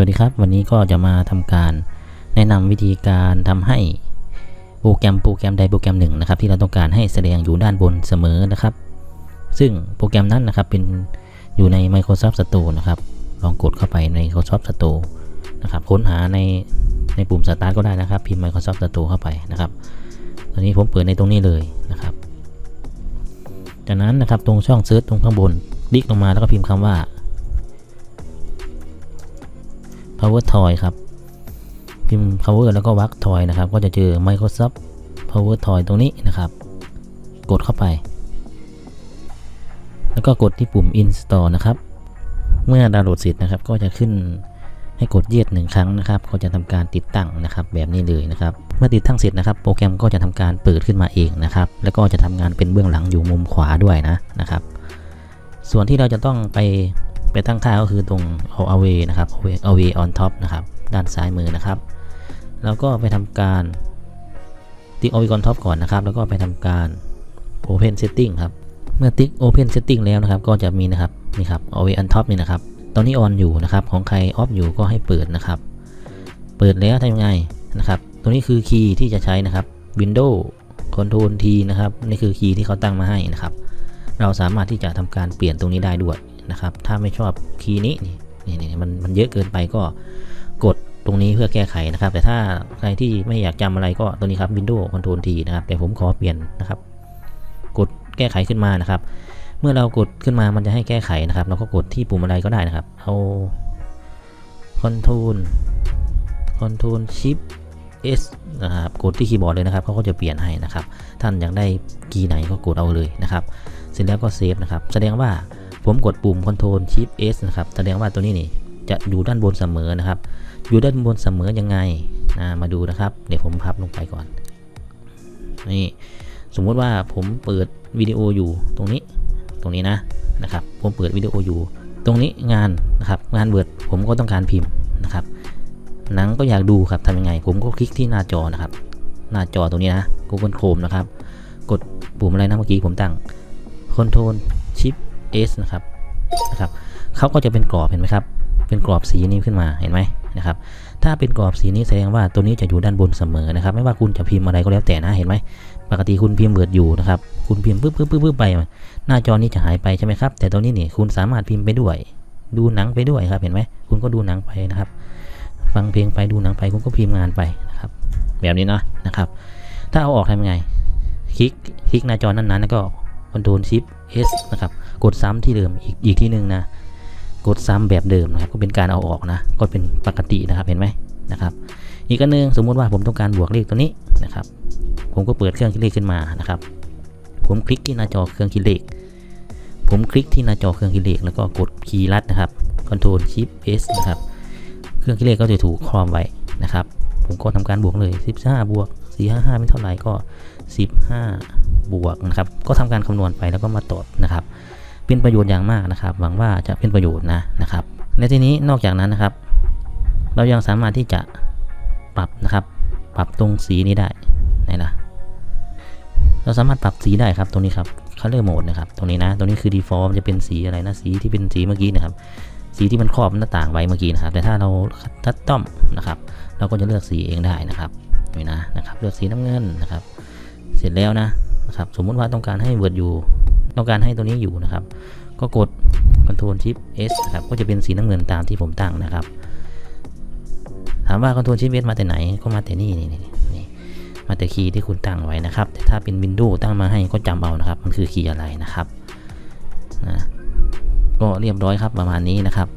วัสดีครับวันนี้ก็จะมาทำการแนะนำวิธีการทำให้โปรแกรมโปรแกรมใดโปรแกรมหนึ่งนะครับ ที่เราต้องการให้แสดงอยู่ด้านบนเสมอนะครับ ซึ่งโปรแกรมนั้นนะครับเป็นอยู่ใน Microsoft Store นะครับ ลองกดเข้าไปใน Microsoft Store นะครับค้นหาในในปุ่ม Start ก็ได้นะครับพิมพ์ Microsoft Store เข้าไปนะครับตอนนี้ผมเปิดในตรงนี้เลยนะครับ จากนั้นนะครับตรงช่องเซิร์ชตรงข้างบนคลิกลงมาแล้วก็พิมพ์คำว่า power toy ครับ พิมพ์ power แล้วก็วัก toy นะครับ ก็จะเจอ Microsoft power toy ตรงนี้นะครับ กดเข้าไป แล้วก็กดที่ปุ่ม install นะครับ เมื่อดาวน์โหลดเสร็จนะครับ ก็จะขึ้นให้กดเยียดหนึ่งครั้งนะครับก็จะทำการติดตั้งนะครับ แบบนี้เลยนะครับ เมื่อติดตั้งเสร็จนะครับ โปรแกรมก็จะทำการเปิดขึ้นมาเองนะครับ แล้วก็จะทำงานเป็นเบื้องหลังอยู่มุมขวาด้วยนะนะครับ ส่วนที่เราจะต้องไป ไปตั้งค่าก็คือตรง away นะครับ away on top นะครับ ด้านซ้ายมือนะครับ แล้วก็ไปทำการติ๊ก away on top ก่อนนะครับ แล้วก็ไปทำการ open setting ครับ เมื่อติ๊ก open setting แล้วนะครับ ก็จะมีนะครับนี่ครับ away on top นี่นะครับ ตอนนี้ on อยู่นะครับ ของใคร off อยู่ก็ให้เปิดนะครับ เปิดแล้วทำยังไงนะครับ ตัวนี้คือคีย์ที่จะใช้นะครับ Windows Control T นะครับ นี่คือคีย์ที่เขาตั้งมาให้นะครับ เราสามารถที่จะทำการเปลี่ยนตรงนี้ได้ด้วย นะครับ ถ้าไม่ชอบคีย์นี้นี่นี่มันมันเยอะเกินไปก็กดตรงนี้เพื่อแก้ไขนะครับ แต่ถ้าใครที่ไม่อยากจำอะไรก็ตัวนี้ครับ Windows Control T นะครับ แต่ผมขอเปลี่ยนนะครับ กดแก้ไขขึ้นมานะครับ เมื่อเรากดขึ้นมามันจะให้แก้ไขนะครับ เราก็กดที่ปุ่มอะไรก็ได้นะครับ เอา Control Control Shift S นะครับกดที่คีย์บอร์ดเลยนะครับเขาก็จะเปลี่ยนให้นะครับ ท่านอยากได้คีย์ไหนก็กดเอาเลยนะครับ เสร็จแล้วก็เซฟนะครับ แสดงว่า ผมกดปุ่ม Ctrl Shift S นะครับ แสดงว่าตัวนี้นี่จะอยู่ด้านบนเสมอนะครับ อยู่ด้านบนเสมอยังไงามาดูนะครับ เดี๋ยวผมพับลงไปก่อน นี่ สมมุติว่าผมเปิดวิดีโออยู่ตรงนี้ ตรงนี้นะ นะครับ ผมเปิดวิดีโออยู่ ตรงนี้งานนะครับ งานเวิดผมก็ต้องการพิมพ์นะครับ หนังก็อยากดูครับทำยังไง ผมก็คลิกที่หน้าจอนะครับ หน้าจอตรงนี้นะ Google Chrome นะครับ กดปุ่มอะไรนะเมื่อกี้ผมตั้ง Ctrl S นะครับนะครับเขาก็จะเป็นกรอบเห็นไหมครับ เป็นกรอบสีนี้ขึ้นมาเห็นไหมนะครับ ถ้าเป็นกรอบสีนี้แสดงว่าตัวนี้จะอยู่ด้านบนเสมอนะครับ ไม่ว่าคุณจะพิมพ์อะไรก็แล้วแต่นะเห็นไหมปกติคุณพิมพ์เบิร์ดอยู่นะครับ คุณพิมพ์ปึ๊บปึ๊บปึ๊บปึ๊บไป หน้าจอนี้จะหายไปใช่ไหมครับ แต่ตัวนี้นี่คุณสามารถพิมพ์ไปด้วย ดูหนังไปด้วยครับ เห็นไหมคุณก็ดูหนังไปนะครับ ฟังเพลงไปดูหนังไปคุณก็พิมพ์งานไปนะครับ แบบนี้เนาะนะครับ ถ้าเอาออกทำยังไง คลิก คลิกหน้าจอนั้นๆแล้วก็ Ctrl Shift S นะครับ กดซ้ำที่เดิมอีกอีกที่หนึ่งนะ กดซ้ำแบบเดิมนะครับ ก็เป็นการเอาออกนะ ก็เป็นปกตินะครับ เห็นไหมนะครับ อีกอันหนึงสมมุติว่าผมต้องการบวกเลขตัวนี้นะครับ ผมก็เปิดเครื่องคิดเลขขึ้นมานะครับ ผมคลิกที่หน้าจอเครื่องคิดเลข ผมคลิกที่หน้าจอเครื่องคิดเลขแล้วก็กดคีย์ลัดนะครับ Ctrl Shift S นะครับ เครื่องคิดเลขก็จะถูกครอมไว้นะครับ ผมก็ทำการบวกเลย 15 บวก 455 เป็นเท่าไหร่ก็ 15 บวกนะครับ ก็ทำการคำนวณไปแล้วก็มาตดนะครับ เป็นประโยชน์อย่างมากนะครับ หวังว่าจะเป็นประโยชน์นะนะครับและทีนี้นอกจากนั้นนะครับ เรายังสามารถที่จะปรับนะครับ ปรับตรงสีนี้ได้ไหนล่ะเราสามารถปรับสีได้ครับตรงนี้ครับ color mode นะครับ ตรงนี้นะ ตรงนี้คือ default จะเป็นสีอะไรนะ สีที่เป็นสีเมื่อกี้นะครับ สีที่มันครอบหน้าต่างไว้เมื่อกี้นะครับ แต่ถ้าเราคัดต้อมนะครับ เราก็จะเลือกสีเองได้นะครับนี่นะนะครับ เลือกสีน้ำเงินนะครับ เสร็จแล้วนะนะครับ สมมุติว่าต้องการให้เวิร์ดอยู่ต้องการให้ตัวนี้อยู่นะครับ ก็กด Ctrl Shift S นะครับ ก็จะเป็นสีน้ำเงินตามที่ผมตั้งนะครับ ถามว่า Ctrl Shift S มาแต่ไหน ก็มาแต่นี่นี่นี่นี่มาแต่คีย์ที่คุณตั้งไว้นะครับ แต่ถ้าเป็น Windows ตั้งมาให้ก็จำเอานะครับ มันคือคีย์อะไรนะครับนะ ก็เรียบร้อยครับประมาณนี้นะครับ